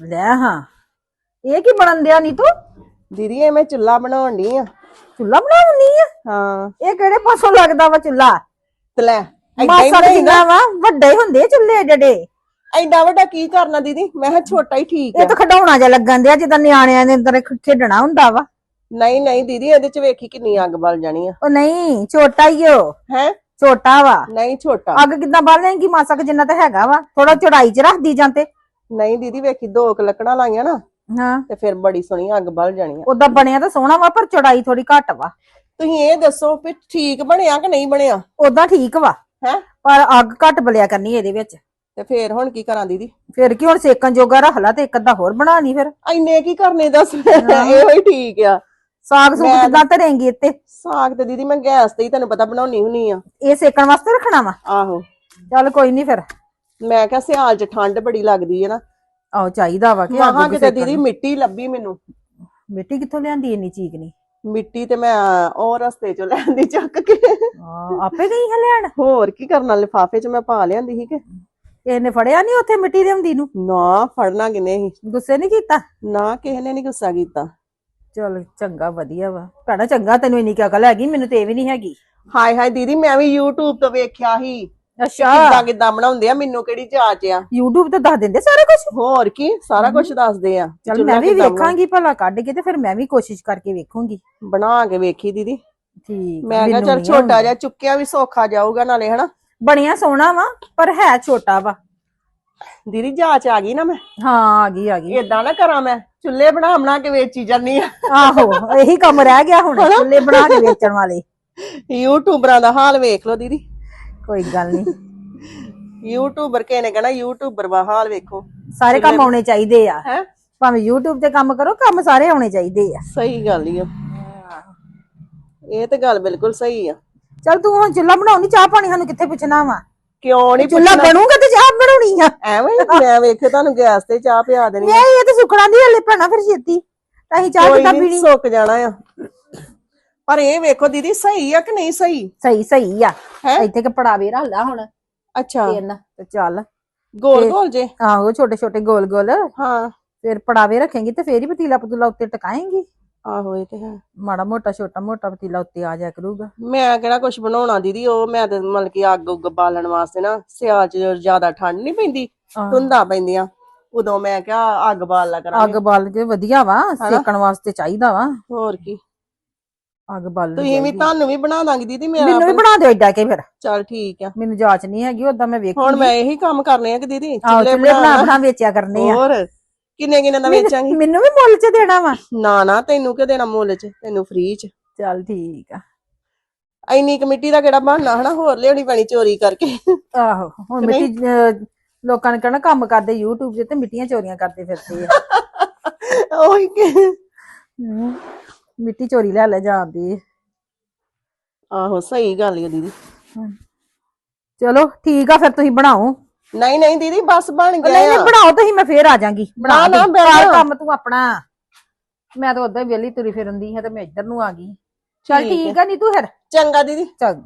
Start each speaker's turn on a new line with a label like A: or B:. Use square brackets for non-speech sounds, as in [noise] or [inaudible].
A: ਲੈ ਹਾਂ। ਇਹ ਕੀ ਬਣਨ ਦਿਆ ਨੀ ਤੂੰ
B: ਦੀਦੀ ਇਹ ਮੈਂ ਚੁੱਲਾ ਬਣਾਉਣ ਡਈ ਆ।
A: ਚੁੱਲਾ ਬਣਾਉਣੀ ਆ?
B: ਹਾਂ।
A: ਇਹ ਕਿਹੜੇ ਪਾਸੋਂ ਲੱਗਦਾ ਵਾ ਚੁੱਲਾ
B: ਤੇ ਲੈ ਏਦਾਂ ਹੀ
A: ਮਾਸਾ
B: ਬਣਾਈਦਾ।
A: ਜਿੰਨਾ ਵਾ? ਵੱਡੇ ਹੁੰਦੇ ਚੁੱਲੇ ਜਿਹੜੇ।
B: ਐਡਾ ਵੱਡਾ ਕੀ ਕਰਨਾ ਦੀਦੀ? ਮੈਂ ਕਿਹਾ ਛੋਟਾ ਹੀ ਠੀਕ
A: ਇਹ
B: ਆ
A: ਤਾਂ ਖਡਾਉਣਾ ਜਿਹਾ ਲੱਗਣ ਦਿਆ ਜਿੱਦਾਂ ਨਿਆਣਿਆਂ ਦੇ ਅੰਦਰ ਖੇਡਣਾ ਹੁੰਦਾ ਵਾ।
B: ਨਹੀਂ ਨਹੀਂ ਦੀਦੀ ਇਹਦੇ ਚ ਵੇਖੀ ਕਿੰਨੀ ਅੱਗ ਬਲ ਜਾਣੀ ਆ।
A: ਉਹ ਨਹੀਂ ਛੋਟਾ ਹੀ ਓ।
B: ਹੈ?
A: ਛੋਟਾ ਵਾ।
B: ਨਹੀਂ ਛੋਟਾ।
A: ਅੱਗ ਕਿੱਦਾਂ ਬਾਲ ਲੈਂਗੀ ਮਾਸਾ ਕੁ ਜਿੰਨਾ ਤਾਂ ਹੈਗਾ ਵਾ। ਥੋੜਾ ਚੜਾਈ ਚ ਰੱਖਦੀ ਜਾਂਦੇ
B: ਨਹੀਂ ਦੀਦੀ ਵੇਖੀ ਦੋ ਕੁ ਲੱਕੜਾਂ ਲਾਈਆਂ ਨਾ
A: ਹਾਂ।
B: ਤੇ ਫਿਰ ਬੜੀ ਸੋਹਣੀ ਅੱਗ ਬਲ ਜਾਣੀ ਆ।
A: ਉਦਾਂ ਬਣਿਆ ਤਾਂ ਸੋਹਣਾ ਵਾ ਪਰ ਚੜਾਈ ਥੋੜੀ ਘੱਟ ਵਾ।
B: ਤੁਸੀਂ ਇਹ ਦੱਸੋ ਵੀ ਠੀਕ ਬਣਿਆ ਕਿ ਨਹੀਂ ਬਣਿਆ?
A: ਉਦਾਂ ਠੀਕ ਵਾ
B: ਹੈ?
A: ਪਰ ਅੱਗ ਘੱਟ ਬਲਿਆ ਕਰਨੀ ਇਹਦੇ ਵਿੱਚ।
B: ਤੇ ਫੇਰ ਹੁਣ ਕੀ ਕਰਾਂ ਦੀਦੀ?
A: ਫਿਰ ਕੀ ਹੁਣ ਸੇਕਣ ਜੋਗਾ ਰੱਖ ਲਾ ਤੇ ਇੱਕ ਅੱਧਾ ਹੋਰ ਬਣਾ ਲਈ ਫਿਰ।
B: ਐਨੇ ਕੀ ਕਰਨੇ ਦੱਸ? ਇਹੋ ਹੀ ਠੀਕ ਆ।
A: ਸਾਗ ਸੂਗ ਕਿੱਦਾਂ ਧਰੇਂਗੀ ਇੱਥੇ?
B: ਸਾਗ ਤੇ ਦੀਦੀ ਮੈਂ ਗੈਸ ਤੇ ਹੀ ਤੁਹਾਨੂੰ ਪਤਾ ਬਣਾਉਣੀ ਹੁੰਨੀ ਆ।
A: ਇਹ ਸੇਕਣ ਵਾਸਤੇ ਰੱਖਣਾ ਵਾ?
B: ਆਹੋ।
A: ਚੱਲ ਕੋਈ ਨਹੀਂ ਫਿਰ।
B: ਮੈਂ ਕਿਹਾ ਸਿਆਲ ਚ ਠੰਡ ਬੜੀ ਲੱਗਦੀ ਹੈ ਨਾ।
A: ਆਹੋ ਚਾਹੀਦਾ ਵਾ ਕਿ
B: ਮਹਾਂ
A: ਅੱਗ
B: ਕਿਤੇ ਦੀਦੀ ਮਿੱਟੀ ਲੱਭੀ ਮੈਨੂੰ।
A: ਮਿੱਟੀ ਕਿੱਥੋਂ ਲਿਆਂਦੀ ਇੰਨੀ ਚੀਕ ਨਹੀਂ?
B: ਮਿੱਟੀ ਤੇ ਮੈਂ ਉਹ ਰਸਤੇ ਚੋਂ ਲੈਂਦੀ ਚੱਕ ਕੇ।
A: ਆਪੇ ਗਈ ਹੈ ਲੈਣ
B: ਹੋਰ ਕੀ ਕਰਨਾ ਲਿਫਾਫੇ ਚ ਮੈਂ ਪਾ ਲਿਆਂਦੀ ਸੀ ਕਿ।
A: ਇਹਨੇ ਫੜਿਆ ਨਹੀਂ ਉੱਥੇ ਮਿੱਟੀ ਦੇ ਹੁੰਦੀ ਨੂੰ?
B: ਨਾ ਫੜਨਾ ਕਿਨੇ ਸੀ?
A: ਗੁੱਸੇ ਨਹੀਂ ਕੀਤਾ?
B: ਨਾ ਕਿਸੇ ਨੇ ਨਹੀਂ ਗੁੱਸਾ ਕੀਤਾ।
A: ਚਲ ਚੰਗਾ ਵਧੀਆ ਵਾ। ਭੈਣਾ ਚੰਗਾ ਤੈਨੂੰ ਇੰਨੀ ਕੀ ਅਕਲ ਹੈਗੀ ਮੈਨੂੰ ਤੇ ਇਹ ਵੀ ਨਹੀਂ ਹੈਗੀ।
B: ਹਾਏ ਹਾਏ ਦੀਦੀ ਮੈਂ ਵੀ YouTube ਤੋਂ ਵੇਖਿਆ ਸੀ।
A: ਅੱਛਾ।
B: ਕਿੱਦਾਂ ਕਿੱਦਾਂ ਬਣਾਉਂਦੇ ਆ ਮੈਨੂੰ ਕਿਹੜੀ ਜਾਚ ਆ।
A: YouTube ਤੇ ਦੱਸ ਦਿੰਦੇ ਸਾਰਾ ਕੁਝ
B: ਹੋਰ ਕੀ ਸਾਰਾ ਕੁਝ ਦੱਸਦੇ ਆ।
A: ਚਲ
B: ਚੁੱਲ੍ਹਾ
A: ਮੈਂ ਵੀ
B: ਕਿੱਦਾਂ
A: ਵੇਖਾਂਗੀ ਭਲਾ ਕੱਢ ਕੇ ਤੇ ਫਿਰ ਮੈਂ ਵੀ ਕੋਸ਼ਿਸ਼ ਕਰਕੇ ਵੇਖੂੰਗੀ।
B: ਬਣਾ ਕੇ ਵੇਖੀ ਦੀਦੀ।
A: ਠੀਕ
B: ਮੈਂ ਕਿਹਾ
A: ਮੈਨੂੰ
B: ਚਲ ਛੋਟਾ। ਜਿਹਾ ਚੁੱਕਿਆ ਵੀ ਸੌਖਾ ਜਾਊਗਾ ਨਾਲੇ ਹਨਾ?
A: ਬਣਿਆ ਸੋਹਣਾ ਵਾ ਪਰ ਹੈ ਛੋਟਾ ਵਾ।
B: ਦੀਦੀ ਜਾਚ ਆ ਗਈ ਨਾ ਮੈਂ?
A: ਹਾਂ ਆ ਗਈ ਆ ਗਈ।
B: ਏਦਾਂ ਨਾ ਕਰਾਂ ਮੈਂ ਚੁੱਲ੍ਹੇ ਬਣਾ ਬਣਾ ਕੇ ਵੇਚੀ ਜਾਂਦੀ ਆ।
A: ਆਹੋ ਇਹੀ ਕੰਮ ਰਹਿ ਗਿਆ ਹੁਣ ਚੁੱਲੇ ਬਣਾ ਕੇ ਵੇਚਣ ਵਾਲੇ। [laughs]
B: ਯੂਟਿਊਬਰਾਂ ਦਾ ਹਾਲ ਵੇਖ ਲਓ ਦੀਦੀ।
A: ਕੋਈ ਗੱਲ ਨਹੀਂ
B: ਯੂਟਿਊਬਰ ਕਿਸੇ ਨੇ ਕਹਿਣਾ ਯੂਟਿਊਬਰ ਹਾਲ ਵੇਖੋ।
A: ਸਾਰੇ ਕੰਮ ਆਉਣੇ ਚਾਹੀਦੇ ਆ।
B: ਹੈ?
A: ਭਾਵੇਂ YouTube ਤੇ ਕੰਮ ਕਰੋ ਕੰਮ ਸਾਰੇ ਆਉਣੇ ਚਾਹੀਦੇ ਆ।
B: ਸਹੀ ਗੱਲ ਹੀ ਆ। ਇਹ ਤੇ ਗੱਲ ਬਿਲਕੁਲ ਸਹੀ ਆ।
A: ਚਲ ਤੂੰ ਹੁਣ ਚੁੱਲਾ ਬਣਾਉਣੀ ਚਾਹ ਪਾਣੀ ਸਾਨੂੰ ਕਿੱਥੇ ਪੁੱਛਣਾ ਵਾ?
B: ਕਿਉਂ ਨਹੀਂ
A: ਚੁੱਲਾ ਬਣੂਗਾ ਤੇ ਚਾਹ ਬਣਾਉਣੀ ਆ।
B: ਐਵੇਂ ਹੀ ਮੈਂ ਵੇਖੇ ਤੁਹਾਨੂੰ ਗੈਸ ਤੇ ਚਾਹ ਪਿਆ ਦੇਣੀ।
A: ਨਹੀਂ ਇਹ ਤੇ ਸੁੱਕਣਾ ਦੀ ਹਲੇ ਭੈਣਾ ਫਿਰ ਛੇਤੀ। ਤਾਂ ਅਸੀਂ ਚਾਹ
B: ਨੀ,
A: ਪੀਣੀ?
B: ਸੁੱਕ ਜਾਣਾ ਆ। ਪਰ ਇਹ ਵੇਖੋ ਦੀਦੀ ਸਹੀ ਆ ਕਿ ਨਹੀਂ ਸਹੀ?
A: ਸਹੀ ਸਹੀ ਆ।
B: ਹੈਂ?
A: ਇੱਥੇ ਕਿ ਪੜਾਵੇ ਰੱਖ ਹੁਣ।
B: ਅੱਛਾ।
A: ਤਿੰਨ ਤੇ ਚੱਲ।
B: ਗੋਲ ਗੋਲ ਜੇ।
A: ਆਹੋ ਛੋਟੇ ਛੋਟੇ ਗੋਲ ਗੋਲ।
B: ਹਾਂ।
A: ਫਿਰ ਪੜਾਵੇ ਰੱਖੇਂਗੀ ਤੇ ਫੇਰ ਹੀ ਪਤੀਲਾ ਪਤੂਲਾ ਉੱਤੇ ਟਕਾਏਂਗੀ।
B: ਆਹੋ ਇਹ ਤੇ ਹੈ।
A: ਮਾੜਾ ਮੋਟਾ ਛੋਟਾ ਮੋਟਾ ਪਤੀਲਾ ਉੱਤੇ ਆ ਜਾ ਕਰੂਗਾ।
B: ਮੈਂ ਕਿਹੜਾ ਕੁਝ ਬਣਾਉਣਾ ਦੀਦੀ ਉਹ ਮੈਂ ਤੇ ਮਤਲਬ ਕਿ ਅੱਗ ਉੱਗ ਬਾਲਣ ਵਾਸਤੇ ਨਾ ਸਿਆਲ ਚ ਜ਼ਿਆਦਾ ਠੰਡ ਨਹੀਂ ਪੈਂਦੀ। ਧੁੰਦਾਂ ਪੈਂਦੀਆਂ। ਉਦੋਂ ਮੈਂ ਕਿਹਾ ਅੱਗ ਬਾਲ ਲਾ ਕਰਾਂਗੇ।
A: ਅੱਗ ਬਾਲ ਕੇ ਵਧੀਆ ਵਾ ਸੇਕਣ ਵਾਸਤੇ ਚਾਹੀਦਾ ਵਾ।
B: ਹੋਰ ਕੀ।
A: ਅੱਗ ਬਾਲ
B: ਤੁਸੀਂ ਵੀ ਤੁਹਾਨੂੰ ਵੀ ਬਣਾ ਦਾਂਗੀ ਦੀਦੀ ਮੈਂ
A: ਮੈਨੂੰ ਵੀ ਬਣਾ ਦਿਓ ਏਡਾ ਕੇ ਫਿਰ।
B: ਚਲ ਠੀਕ ਆ।
A: ਮੈਨੂੰ ਜਾਚ ਨਹੀਂ ਹੈਗੀ ਉਦਾਂ ਮੈਂ ਵੇਖੂ
B: ਹੁਣ ਮੈਂ ਇਹੀ ਕੰਮ ਕਰਨੇ ਆ ਕਿ ਦੀਦੀ
A: ਚੁੱਲੇ ਬਣਾ
B: ਬਣਾ
A: ਵੇਚਿਆ ਕਰਨੇ ਆ।
B: ਹੋਰ ਕਿੰਨੇ ਕਿੰਨੇ ਦਾ ਵੇਚਾਂਗੀ?
A: ਮੈਨੂੰ ਵੀ ਮੁੱਲ ਚ ਦੇਣਾ ਵਾ।
B: ਨਾ ਨਾ ਤੈਨੂੰ ਕਿ ਦੇਣਾ ਮੁੱਲ ਚ? ਤੈਨੂੰ ਫ੍ਰੀ ਚ।
A: ਚੱਲ ਠੀਕ ਆ।
B: ਐਨੀ ਕਮੇਟੀ ਦਾ ਕਿਹੜਾ ਬਹਾਨਾ ਹਨਾ ਹੋਰ ਲਿਆਉਣੀ ਪੈਣੀ ਚੋਰੀ ਕਰਕੇ।
A: ਆਹੋ ਹੁਣ ਮਿੱਟੀ ਲੋਕਾਂ ਨੇ ਕਹਿਣਾ ਕੰਮ ਕਰਦੇ YouTube 'ਤੇ ਤੇ ਮਿੱਟੀਆਂ ਚੋਰੀਆਂ ਕਰਦੇ ਫਿਰਦੇ ਆ।
B: ਉਹੀ ਕਿ
A: ਮਿੱਟੀ ਚੋਰੀ ਲੈ ਲੈ ਜਾਂਦੀ
B: ਆਹੋ ਸਹੀ ਗੱਲ ਹੈ ਦੀਦੀ।
A: ਚਲੋ ਠੀਕ ਆ ਫਿਰ ਤੁਸੀਂ ਬਣਾਓ।
B: ਨਹੀਂ ਨਹੀਂ ਦੀਦੀ ਬਸ ਬਣ
A: ਨਹੀਂ
B: ਗਿਆ।
A: ਨਹੀਂ
B: ਆ
A: ਬਣਾਓ ਤੁਸੀਂ ਮੈਂ ਫੇਰ ਆ ਜਾਾਂਗੀ। ਬਣਾ
B: ਨਾ, ਜਾ।
A: ਕੰਮ ਤੂੰ ਆਪਣਾ। ਮੈਂ ਤਾਂ ਉਦਾਂ ਹੀ ਵਿਹਲੀ ਤੁਰੀ ਫਿਰੰਦੀ ਹਾਂ ਤੇ ਮੈਂ ਇੱਧਰ ਨੂੰ ਆ ਗਈ। ਚੱਲ ਠੀਕ ਆ ਨਹੀਂ ਤੂੰ ਫਿਰ?
B: ਚੰਗਾ ਦੀਦੀ।
A: ਚੱਲ।